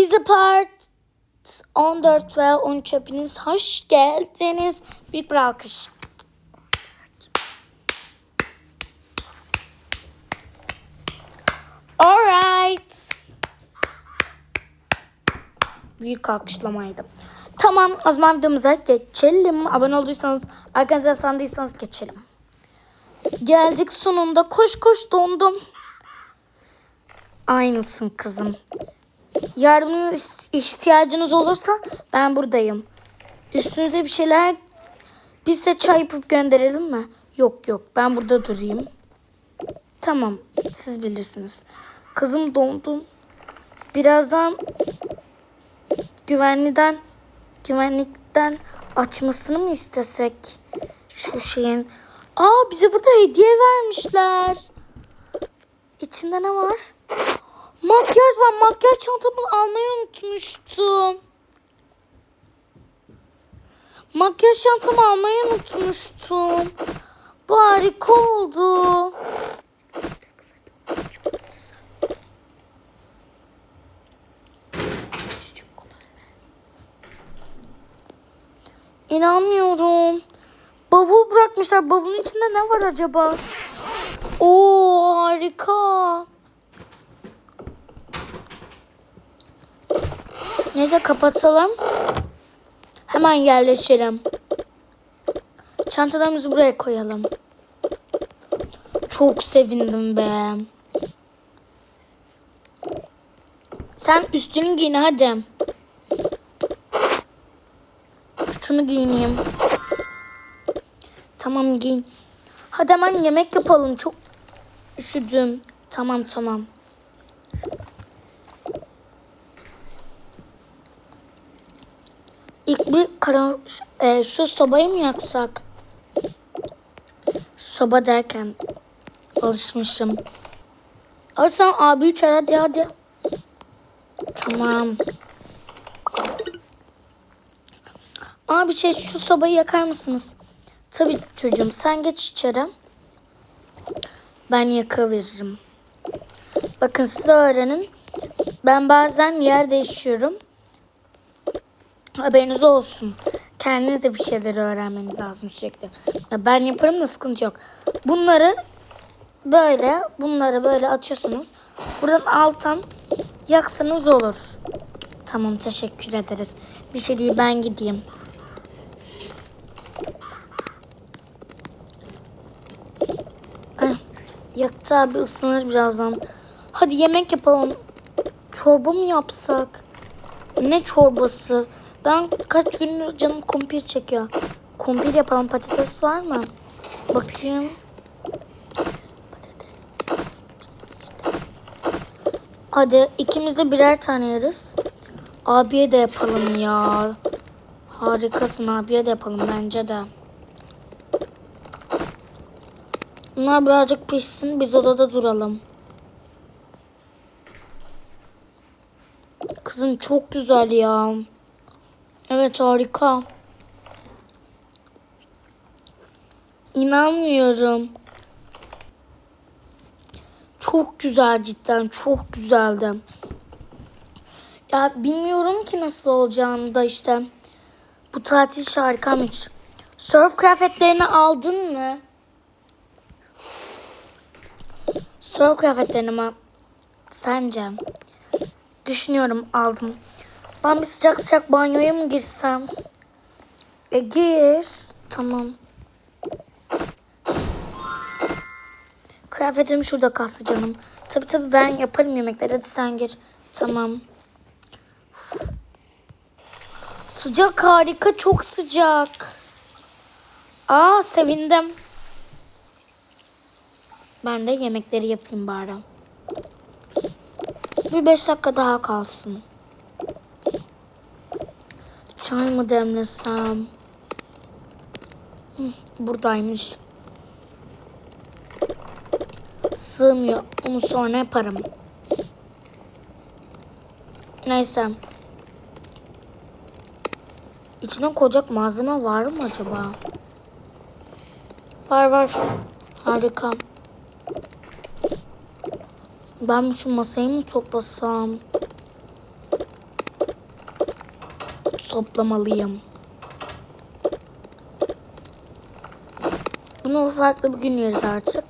Dizi Part 14 ve 13 hepiniz hoş geldiniz. Büyük bir alkış. Alright. Büyük alkışlamaydı. Tamam o zaman videomuza geçelim. Abone olduysanız, arkanıza yaslandıysanız geçelim. Geldik sonunda. Koş koş dondum. Aynısın kızım. Yardımınız ihtiyacınız olursa ben buradayım. Üstünüze bir şeyler biz de çay yapıp gönderelim mi? Yok yok ben burada durayım. Tamam siz bilirsiniz. Kızım dondum. Birazdan güvenliden güvenlikten açmasını mı istesek? Şu şeyin. Aa bize burada hediye vermişler. İçinde ne var? Makyaj var. Makyaj çantamızı almayı unutmuştum. Makyaj çantamı almayı unutmuştum. Bu harika oldu. İnanmıyorum. Bavul bırakmışlar. Bavulun içinde ne var acaba? Oo harika. Neyse kapatalım. Hemen yerleşelim. Çantalarımızı buraya koyalım. Çok sevindim be. Sen üstünü giyin hadi. Şunu giyineyim. Tamam giyin. Hadi hemen yemek yapalım. Çok üşüdüm. Tamam tamam. Bir kara, e, şu sobayı mı yaksak? Soba derken alışmışım. Sen abi çağır hadi hadi. Tamam. Abi şey şu sobayı yakar mısınız? Tabii çocuğum sen geç içeri. Ben yakıveririm. Bakın siz de öğrenin. Ben bazen yer değişiyorum. Haberiniz olsun. Kendiniz de bir şeyleri öğrenmeniz lazım sürekli. Ya ben yaparım da sıkıntı yok. Bunları böyle, bunları böyle atıyorsunuz. Buradan alttan yaksanız olur. Tamam teşekkür ederiz. Bir şey değil ben gideyim. Yaktı abi ısınır birazdan. Hadi yemek yapalım. Çorba mı yapsak? Ne çorbası? Ben kaç gündür canım kumpir çekiyor. Kumpir yapalım. Patates var mı? Bakayım. Hadi ikimiz de birer tane yeriz. Abiye de yapalım ya. Harikasın abiye de yapalım bence de. Bunlar birazcık pişsin biz odada duralım. Kızım çok güzel ya. Evet harika. İnanmıyorum. Çok güzel cidden çok güzeldi. Ya bilmiyorum ki nasıl olacağını da işte. Bu tatil harikaymış. Surf kıyafetlerini aldın mı? Surf kıyafetlerini mi? Sence? Düşünüyorum aldım. Ben bir sıcak sıcak banyoya mı girsem? E gir. Tamam. Kıyafetim şurada kalsın canım. Tabi tabi ben yaparım yemekleri. Hadi sen gir. Tamam. Sıcak harika çok sıcak. Aa sevindim. Ben de yemekleri yapayım bari. Bir beş dakika daha kalsın. Çay mı demlesem? Buradaymış. Sığmıyor. Onu sonra yaparım. Neyse. İçine koyacak malzeme var mı acaba? Var var. Harika. Ben şu masayı mı toplasam? Toplamalıyım. Bunu farklı bir gün yeriz artık.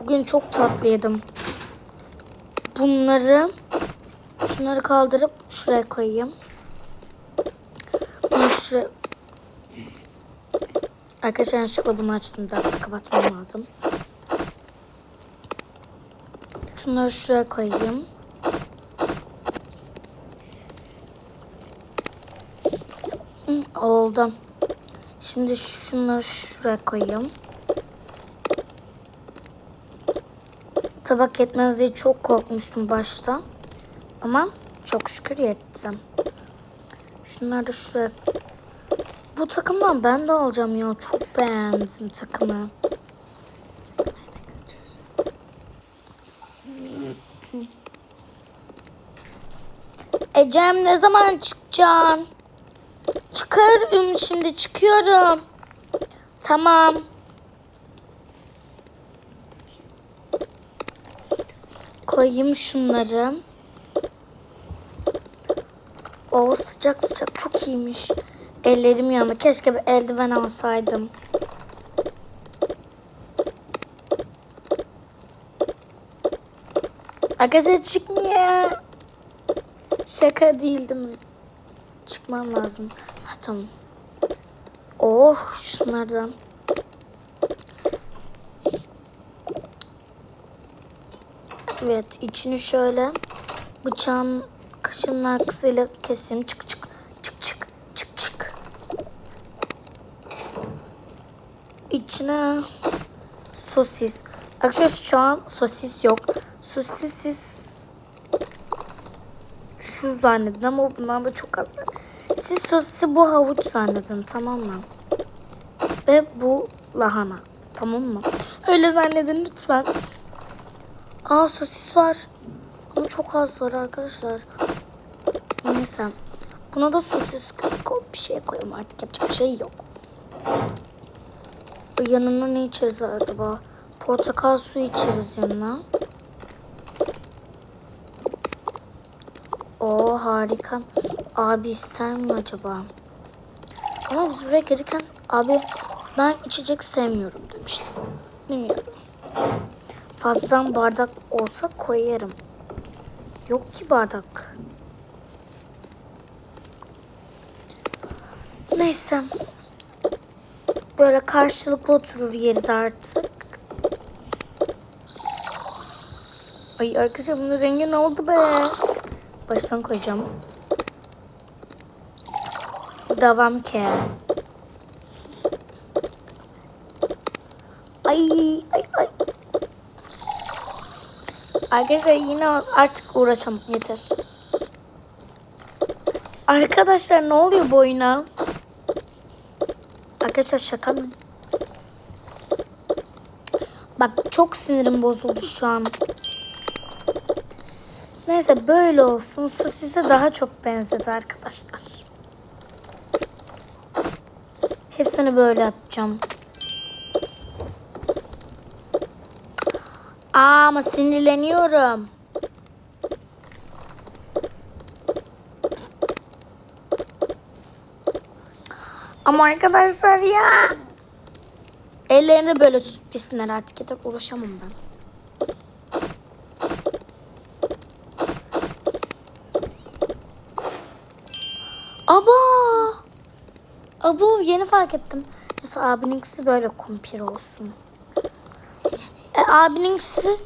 Bugün çok tatlı yedim. Bunları şunları kaldırıp şuraya koyayım. Bunu şuraya Arkadaşlar yanlışlıkla bunu açtım. Bir dakika kapatmam lazım. Şunları şuraya koyayım. Oldu. Şimdi şunları şuraya koyayım. Tabak yetmez diye çok korkmuştum başta. Ama çok şükür yettim. Şunları da şuraya bu takımdan ben de alacağım ya. Çok beğendim takımı. Ecem ne zaman çıkacaksın? Çıkarım şimdi çıkıyorum. Tamam. Koyayım şunları. O sıcak sıcak çok iyiymiş. Ellerim yandı. Keşke bir eldiven alsaydım. Arkadaşlar çıkmıyor. Şaka değil değil mi? Çıkmam lazım. Ha, tamam. Oh şunlardan. Evet içini şöyle bıçağın kaşının arkasıyla keseyim. Çık çık çık çık çık çık. İçine sosis. Arkadaşlar şu an sosis yok. Sosissiz şu zannedin ama bundan da çok az. Siz sosisi bu havuç zannedin tamam mı? Ve bu lahana. Tamam mı? Öyle zannedin lütfen. Aa sosis var. Ama çok az var arkadaşlar. Neyse. Buna da sosis bir şey koyalım artık. Yapacak bir şey yok. Yanına ne içeriz acaba? Portakal suyu içeriz yanına. Oo harika. Abi ister mi acaba? Ama biz buraya gelirken abi ben içecek sevmiyorum demişti. Bilmiyorum. Fazladan bardak olsa koyarım. Yok ki bardak. Neyse. Böyle karşılıklı oturur yeriz artık. Ay arkadaşlar bunun rengi ne oldu be? Baştan koyacağım. Devam ki. Ay ay ay. Arkadaşlar yine artık uğraşamam yeter. Arkadaşlar ne oluyor bu oyuna? Arkadaşlar şaka mı? Bak çok sinirim bozuldu şu an. Neyse böyle olsun. Sosise daha çok benzedi arkadaşlar. Hepsini böyle yapacağım. Aa, ama sinirleniyorum. Ama arkadaşlar ya. Ellerini böyle tutup pissinler artık yeter uğraşamam ben. Aba! Abo yeni fark ettim. Mesela abininkisi böyle kumpir olsun. E, abininkisi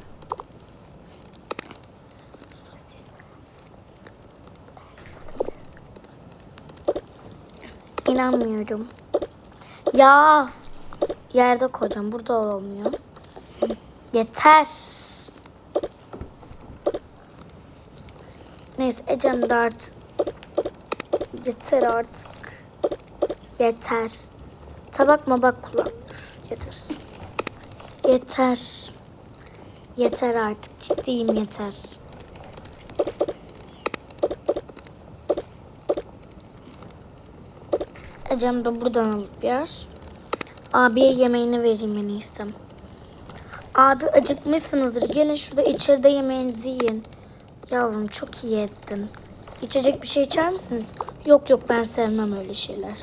İnanmıyorum. Ya yerde koyacağım. Burada olmuyor. Yeter. Neyse Ecem de artık Yeter artık. Yeter. Tabak mabak kullanmıyoruz. Yeter. Yeter. Yeter artık. Ciddiyim yeter. Ecem de buradan alıp yer. Abiye yemeğini vereyim en iyisi. Abi acıkmışsınızdır. Gelin şurada içeride yemeğinizi yiyin. Yavrum çok iyi ettin. İçecek bir şey içer misiniz? Yok yok ben sevmem öyle şeyler.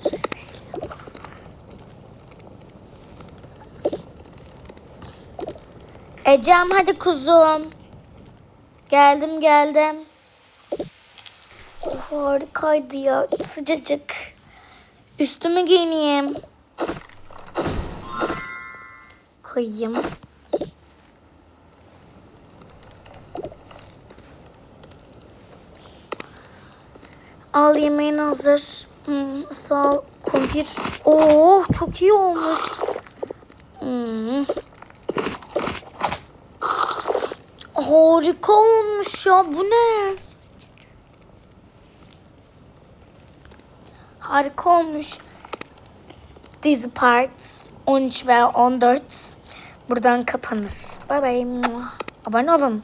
Ecem hadi kuzum. Geldim geldim. Oh, harikaydı ya sıcacık. Üstümü giyineyim. Koyayım. Al yemeğin hazır. Hmm, sağ ol kumpir. Oo çok iyi olmuş. Hmm. Harika olmuş ya bu ne? Harika olmuş. Dizi Parts 13 ve 14 buradan kapanır. Bye bye. Abone olun.